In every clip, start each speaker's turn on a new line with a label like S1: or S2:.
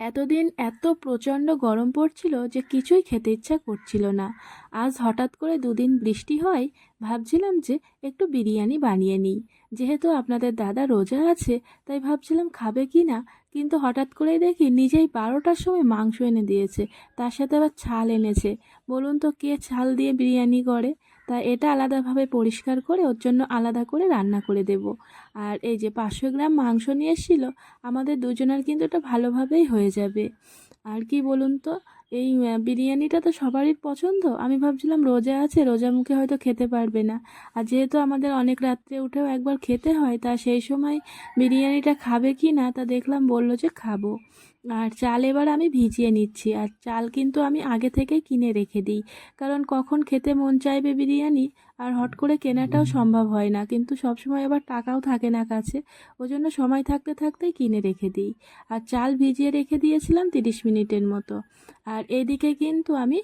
S1: এতদিন এত প্রচণ্ড গরম পড়ছিল যে কিছুই খেতে ইচ্ছা করছিল না। আজ হঠাৎ করে দুদিন বৃষ্টি হয় ভাবছিলাম যে একটু বিরিয়ানি বানিয়ে নিই। যেহেতু আপনাদের দাদা রোজা আছে, তাই ভাবছিলাম খাবে কি না, কিন্তু হঠাৎ করেই দেখি নিজেই বারোটার সময় মাংস এনে দিয়েছে, তার সাথে আবার ছাল এনেছে। বলুন তো কে ছাল দিয়ে বিরিয়ানি করে? তা এটা আলাদাভাবে পরিষ্কার করে ওর জন্য আলাদা করে রান্না করে দেব। আর এই যে পাঁচশো গ্রাম মাংস নিয়ে এসেছিল, আমাদের দুজনের কিন্তু এটা ভালোভাবেই হয়ে যাবে। আর কি বলুন তো এই বিরিয়ানিটা তো সবারই পছন্দ। আমি ভাবছিলাম রোজা আছে রোজা মুখে হয়তো খেতে পারবে না। আর যেহেতু আমাদের অনেক রাত্রে উঠেও একবার খেতে হয়, তা সেই সময় বিরিয়ানিটা খাবে কি না তা দেখলাম বলল যে খাব। আর চাল এবার আমি ভিজিয়ে নিচ্ছি, আর চাল কিন্তু আমি আগে থেকেই কিনে রেখে দিই। কারণ কখন খেতে মন চাইবে বিরিয়ানি, আর হট করে কেনাটাও সম্ভব হয় না। কিন্তু সবসময় আবার টাকাও থাকে না কাছে ওই জন্য সময় থাকতে থাকতেই কিনে রেখে দিই। আর চাল ভিজিয়ে রেখে দিয়েছিলাম তিরিশ মিনিটের মতো। আর এদিকে কিন্তু আমি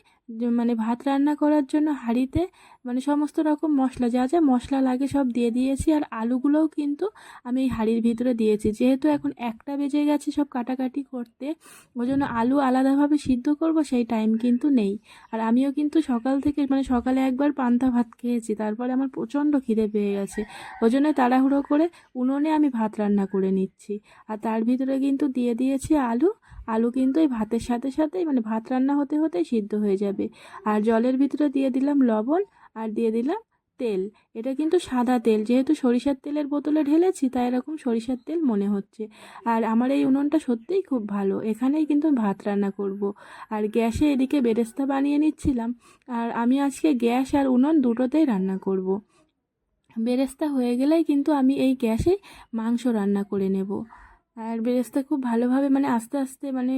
S1: মানে ভাত রান্না করার জন্য হাঁড়িতে মানে সমস্ত রকম মশলা, যা যা মশলা লাগে সব দিয়ে দিয়েছি। আর আলুগুলোও কিন্তু আমি এই হাঁড়ির ভিতরে দিয়েছি। যেহেতু এখন একটা বেজে গেছে সব কাটাকাটি করতে ওই জন্য আলু আলাদাভাবে সিদ্ধ করব সেই টাইম কিন্তু নেই। আর আমিও কিন্তু সকাল থেকে মানে সকালে একবার পান্তা ভাত খেয়েছি, তারপরে আমার প্রচণ্ড খিদে পেয়ে গেছে। ওই জন্য তাড়াহুড়ো করে উনুনে আমি ভাত রান্না করে নিচ্ছি। আর তার ভিতরে কিন্তু দিয়ে দিয়েছি আলু। আলু কিন্তু এই ভাতের সাথে সাথেই মানে ভাত রান্না হতে হতেই সিদ্ধ হয়ে যাবে। আর জলের ভিতরে দিয়ে দিলাম লবণ। আর দিয়ে দিলাম তেল। এটা কিন্তু সাদা তেল। যেহেতু সরিষার তেলের বোতলে ঢেলেছি, তাই এরকম সরিষার তেল মনে হচ্ছে। আর আমার এই উনুনটা সত্যিই খুব ভালো। এখানেই কিন্তু ভাত রান্না করব। আর গ্যাসে এদিকে বেরেস্তা বানিয়ে নিচ্ছিলাম। আর আমি আজকে গ্যাস আর উনুন দুটোতেই রান্না করব। বেরেস্তা হয়ে গেলেই কিন্তু আমি এই গ্যাসে মাংস রান্না করে নেব। আর বেরেস্তা খুব ভালোভাবে মানে আস্তে আস্তে মানে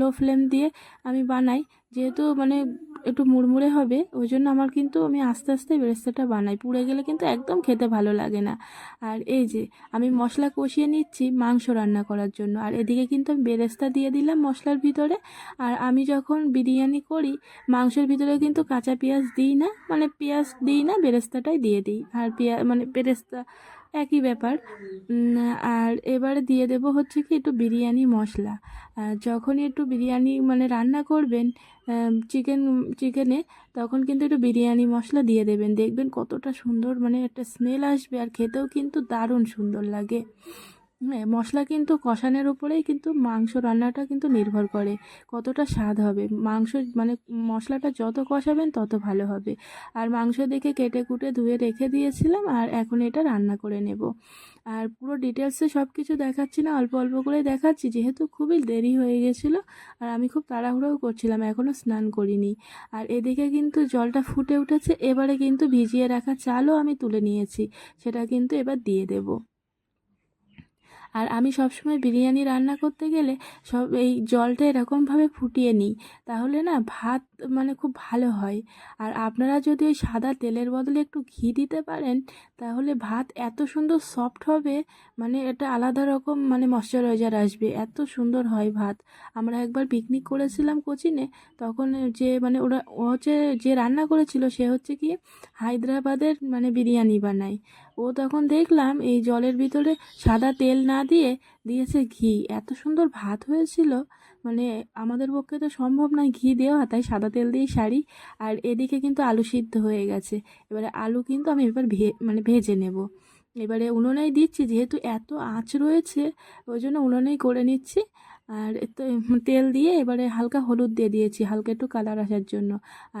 S1: লো ফ্লেম দিয়ে আমি বানাই। যেহেতু মানে একটু মুড়মুড়ে হবে, ওই জন্য আমার কিন্তু আমি আস্তে আস্তে বেরেস্তাটা বানাই। পুড়ে গেলে কিন্তু একদম খেতে ভালো লাগে না। আর এই যে আমি মশলা কষিয়ে নিচ্ছি মাংস রান্না করার জন্য। আর এদিকে কিন্তু আমি বেরেস্তা দিয়ে দিলাম মশলার ভিতরে। আর আমি যখন বিরিয়ানি করি, মাংসের ভিতরে কিন্তু কাঁচা পেঁয়াজ দিই না মানে পেঁয়াজ দিই না, বেরেস্তাটাই দিয়ে দিই। আর পেঁয়াজ মানে বেরেস্তা একই ব্যাপার। আর এবারে দিয়ে দেব হচ্ছে কি একটু বিরিয়ানি মশলা। যখনই একটু বিরিয়ানি মানে রান্না করবেন চিকেন চিকেনে তখন কিন্তু একটু বিরিয়ানি মশলা দিয়ে দেবেন। দেখবেন কতটা সুন্দর মানে একটা স্মেল আসবে আর খেতেও কিন্তু দারুণ সুন্দর লাগে। হ্যাঁ মশলা কিন্তু কষানোর উপরেই কিন্তু মাংস রান্নাটা কিন্তু নির্ভর করে কতটা স্বাদ হবে। মাংস মানে মশলাটা যত কষাবেন তত ভালো হবে। আর মাংস দেখে কেটে কুটে ধুয়ে রেখে দিয়েছিলাম আর এখন এটা রান্না করে নেব। আর পুরো ডিটেলসে সব কিছু দেখাচ্ছি না, অল্প অল্প করে দেখাচ্ছি। যেহেতু খুবই দেরি হয়ে গেছিল আর আমি খুব তাড়াহুড়োও করছিলাম, এখনও স্নান করিনি। আর এদিকে কিন্তু জলটা ফুটে উঠেছে, এবারে কিন্তু ভিজিয়ে রাখা চালও আমি তুলে নিয়েছি, সেটা কিন্তু এবার দিয়ে দেবো। আর আমি সবসময় বিরিয়ানি রান্না করতে গেলে সব এই জলটা এরকমভাবে ফুটিয়ে নিই, তাহলে না ভাত মানে খুব ভালো হয়। আর আপনারা যদি ওই সাদা তেলের বদলে একটু ঘি দিতে পারেন, তাহলে ভাত এত সুন্দর সফট হবে মানে এটা আলাদা রকম মানে ময়শ্চারাইজার আসবে, এত সুন্দর হয় ভাত। আমরা একবার পিকনিক করেছিলাম কোচিনে, তখন যে মানে ওরা হচ্ছে যে রান্না করেছিল সে হচ্ছে কি হায়দ্রাবাদের মানে বিরিয়ানি বানায়। ও তখন দেখলাম এই জলের ভিতরে সাদা তেল না দিয়ে দিয়েছে ঘি। এত সুন্দর ভাত হয়েছিল। মানে আমাদের পক্ষে তো সম্ভব নয় ঘি দেওয়া, তাই সাদা তেল দিয়েই সারি। আর এদিকে কিন্তু আলু সিদ্ধ হয়ে গেছে। এবারে আলু কিন্তু আমি এবার ভে মানে ভেজে নেব। এবারে উনুনেই দিচ্ছি, যেহেতু এত আঁচ রয়েছে, ওই জন্য উনুনেই করে নিচ্ছি। আর এতে তেল দিয়ে এবারে হালকা হলুদ দিয়ে দিয়েছি, হালকা একটু কালার আসার জন্য।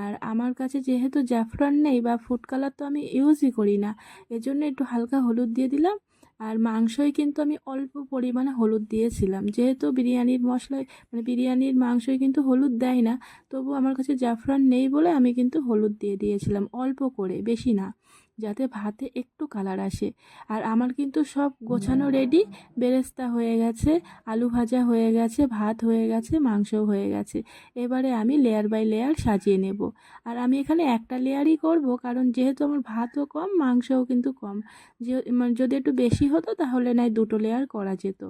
S1: আর আমার কাছে যেহেতু জাফরান নেই বা ফুড কালার তো আমি ইউজই করি না, এজন্য একটু হালকা হলুদ দিয়ে দিলাম। আর মাংসই কিন্তু আমি অল্প পরিমাণে হলুদ দিয়েছিলাম। যেহেতু বিরিয়ানির মশলায় মানে বিরিয়ানির মাংসই কিন্তু হলুদ দেয় না, তবু আমার কাছে জাফরান নেই বলে আমি কিন্তু হলুদ দিয়ে দিয়েছিলাম, অল্প করে, বেশি না। যাতে ভাতে একটু কালার আসে। আর আমার কিন্তু সব গোছানো রেডি বেরেস্তা হয়ে গেছে আলু ভাজা হয়ে গেছে ভাত হয়ে গেছে মাংস হয়ে গেছে। এবারে আমি লেয়ার বাই লেয়ার সাজিয়ে নেব। আর আমি এখানে একটা লেয়ারই করব কারণ যেহেতু আমার ভাতও কম মাংসও কিন্তু কম। যে মানে যদি একটু বেশি হতো তাহলে নয় দুটো লেয়ার করা যেত।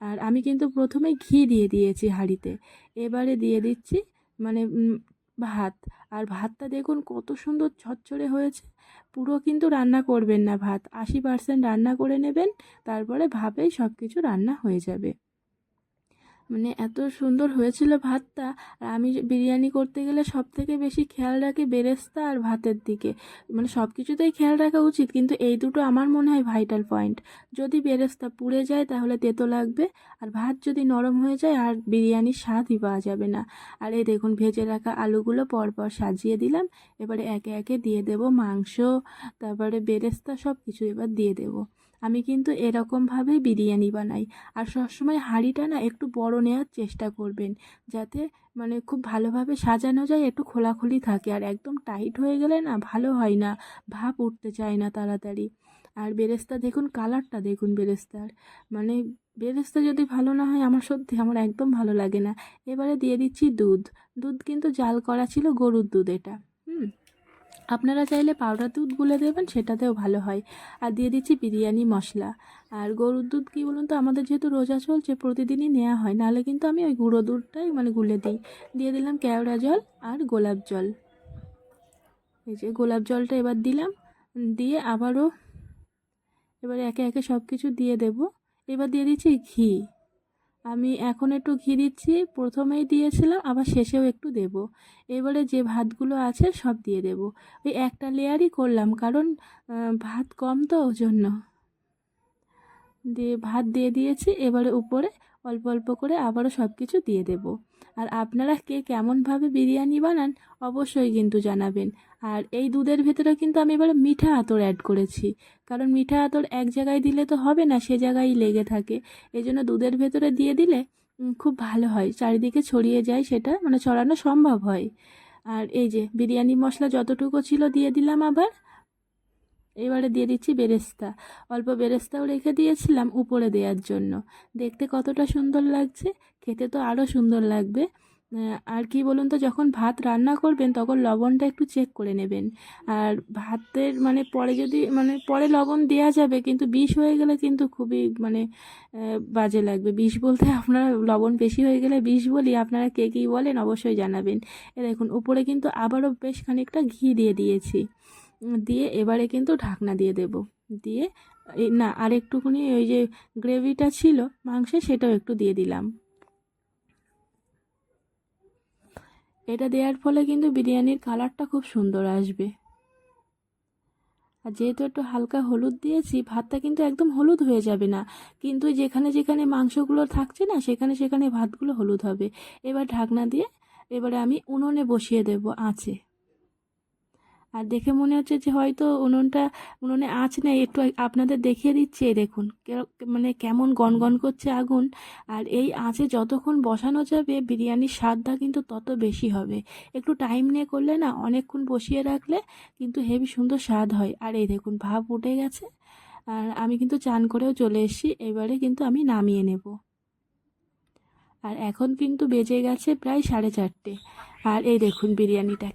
S1: আর আমি কিন্তু প্রথমে ঘি দিয়ে দিয়েছি হাঁড়িতে। এবারে দিয়ে দিচ্ছি মানে ভাত। আর ভাতটা দেখুন কত সুন্দর ঝরঝরে হয়েছে। পুরো কিন্তু রান্না করবেন না ভাত। আশি পার্সেন্ট রান্না করে নেবেন, তারপরে ভাবেই সব কিছু রান্না হয়ে যাবে। মানে এত সুন্দর হয়েছিল ভাতটা। আর আমি বিরিয়ানি করতে গেলে সব থেকে বেশি খেয়াল রাখি বেরেস্তা আর ভাতের দিকে। মানে সব কিছুতেই খেয়াল রাখা উচিত, কিন্তু এই দুটো আমার মনে হয় ভাইটাল পয়েন্ট। যদি বেরেস্তা পুড়ে যায় তাহলে তেতো লাগবে, আর ভাত যদি নরম হয়ে যায় আর বিরিয়ানির স্বাদই পাওয়া যাবে না। আর এই দেখুন, ভেজে রাখা আলুগুলো পরপর সাজিয়ে দিলাম। এবারে একে একে দিয়ে দেব মাংস, তারপরে বেরেস্তা সব কিছু এবার দিয়ে দেব। আমি কিন্তু এরকমভাবেই বিরিয়ানি বানাই। আর সবসময় হাঁড়িটা না একটু বড় নেওয়ার চেষ্টা করবেন। যাতে মানে খুব ভালোভাবে সাজানো যায়, একটু খোলাখুলি থাকে। আর একদম টাইট হয়ে গেলে না ভালো হয় না ভাপ উঠতে চায় না তাড়াতাড়ি। আর বেরেস্তা দেখুন, কালারটা দেখুন বেরেস্তার। মানে বেরেস্তা যদি ভালো না হয়, আমার সত্যি আমার একদম ভালো লাগে না। এবারে দিয়ে দিচ্ছি দুধ। দুধ কিন্তু জাল করা ছিল গরুর দুধ এটা। আপনারা চাইলে পাউডার দুধ গুলে দেবেন, সেটাতেও ভালো হয়। আর দিয়ে দিচ্ছি বিরিয়ানি মশলা। আর গরুর দুধ কী বলুন তো, আমাদের যেহেতু রোজা চলছে, প্রতিদিনই নেওয়া হয়। নাহলে কিন্তু আমি ওই গুঁড়ো দুধটাই মানে গুলে দিই। দিয়ে দিলাম কেওড়া জল আর গোলাপ জল। এই যে গোলাপ জলটা এবার দিলাম। দিয়ে আবারও এবার একে একে সব কিছু দিয়ে দেব। এবার দিয়ে দিচ্ছি ঘি। আমি এখন একটু ঘি দিচ্ছি। প্রথমেই দিয়েছিলাম, আবার শেষেও একটু দেব। এবারে যে ভাতগুলো আছে সব দিয়ে দেব। ওই একটা লেয়ারই করলাম, কারণ ভাত কম তো, ওই জন্য। দিয়ে ভাত দিয়ে দিয়েছি, এবারে উপরে অল্প অল্প করে আবারও সব কিছু দিয়ে দেব। আর আপনারা কে কেমনভাবে বিরিয়ানি বানান অবশ্যই কিন্তু জানাবেন। আর এই দুধের ভেতরে কিন্তু আমি এবারে মিঠা আতর অ্যাড করেছি। কারণ মিঠা আতর এক জায়গায় দিলে তো হবে না, সে জায়গায় লেগে থাকে। এই জন্য দুধের ভেতরে দিয়ে দিলে খুব ভালো হয়। চারিদিকে ছড়িয়ে যায় সেটা মানে ছড়ানো সম্ভব হয়। আর এই যে বিরিয়ানি মশলা যতটুকু ছিল দিয়ে দিলাম আবার। এবারে দিয়ে দিচ্ছি বেরেস্তা। অল্প বেরেস্তাও রেখে দিয়েছিলাম উপরে দেওয়ার জন্য। দেখতে কতটা সুন্দর লাগছে, খেতে তো আরও সুন্দর লাগবে। আর কি বলুন তো, যখন ভাত রান্না করবেন তখন লবণটা একটু চেক করে নেবেন। আর ভাতের মানে পরে যদি মানে পরে লবণ দেওয়া যাবে, কিন্তু বিষ হয়ে গেলে কিন্তু খুবই মানে বাজে লাগবে। বিষ বলতে আপনারা লবণ বেশি হয়ে গেলে বিষ বলি, আপনারা কে কী বলেন অবশ্যই জানাবেন। এ দেখুন, উপরে কিন্তু আবারও বেশ খানিকটা ঘি দিয়ে দিয়েছি। দিয়ে এবারে কিন্তু ঢাকনা দিয়ে দেব। দিয়ে না আর একটুখানি ওই যে গ্রেভিটা ছিল মাংসে সেটাও একটু দিয়ে দিলাম। এটা দেওয়ার ফলে কিন্তু বিরিয়ানির কালারটা খুব সুন্দর আসবে। আর যেহেতু একটু হালকা হলুদ দিয়েছি, ভাতটা কিন্তু একদম হলুদ হয়ে যাবে না। কিন্তু যেখানে যেখানে মাংসগুলো থাকছে না, সেখানে সেখানে ভাতগুলো হলুদ হবে। এবার ঢাকনা দিয়ে এবারে আমি উনুনে বসিয়ে দেব আঁচে। আর দেখে মনে হচ্ছে যে হয়তো উনুনটা, উনুনে আঁচ নেই, একটু আপনাদের দেখিয়ে দিচ্ছি এই দেখুন মানে কেমন গনগন করছে আগুন। আর এই আঁচে যতক্ষণ বসানো যাবে, বিরিয়ানির স্বাদটা কিন্তু তত বেশি হবে। একটু টাইম নিয়ে করলে না, অনেকক্ষণ বসিয়ে রাখলে কিন্তু হেভি সুন্দর স্বাদ হয়। আর এই দেখুন, ভাব উঠে গেছে। আর আমি কিন্তু চান করেও চলে এসেছি, এবারে কিন্তু আমি নামিয়ে নেব। আর এখন কিন্তু বেজে গেছে প্রায় সাড়ে চারটে। আর এই দেখুন, বিরিয়ানিটা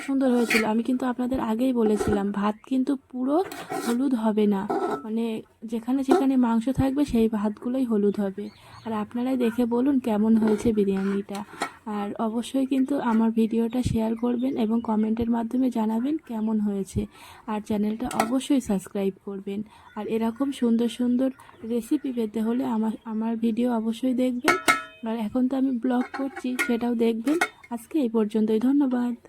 S1: সুন্দর হয়েছিল। আমি কিন্তু আপনাদের আগেই বলেছিলাম, ভাত কিন্তু পুরো হলুদ হবে না। মানে যেখানে যেখানে মাংস থাকবে, সেই ভাতগুলোই হলুদ হবে। আর আপনারাই দেখে বলুন কেমন হয়েছে বিরিয়ানিটা। আর অবশ্যই কিন্তু আমার ভিডিওটা শেয়ার করবেন এবং কমেন্টের মাধ্যমে জানাবেন কেমন হয়েছে। আর চ্যানেলটা অবশ্যই সাবস্ক্রাইব করবেন। আর এরকম সুন্দর সুন্দর রেসিপি পেতে হলে আমার আমার ভিডিও অবশ্যই দেখবেন। আর এখন তো আমি ব্লগ করছি, সেটাও দেখবেন। আজকে এই পর্যন্তই, ধন্যবাদ।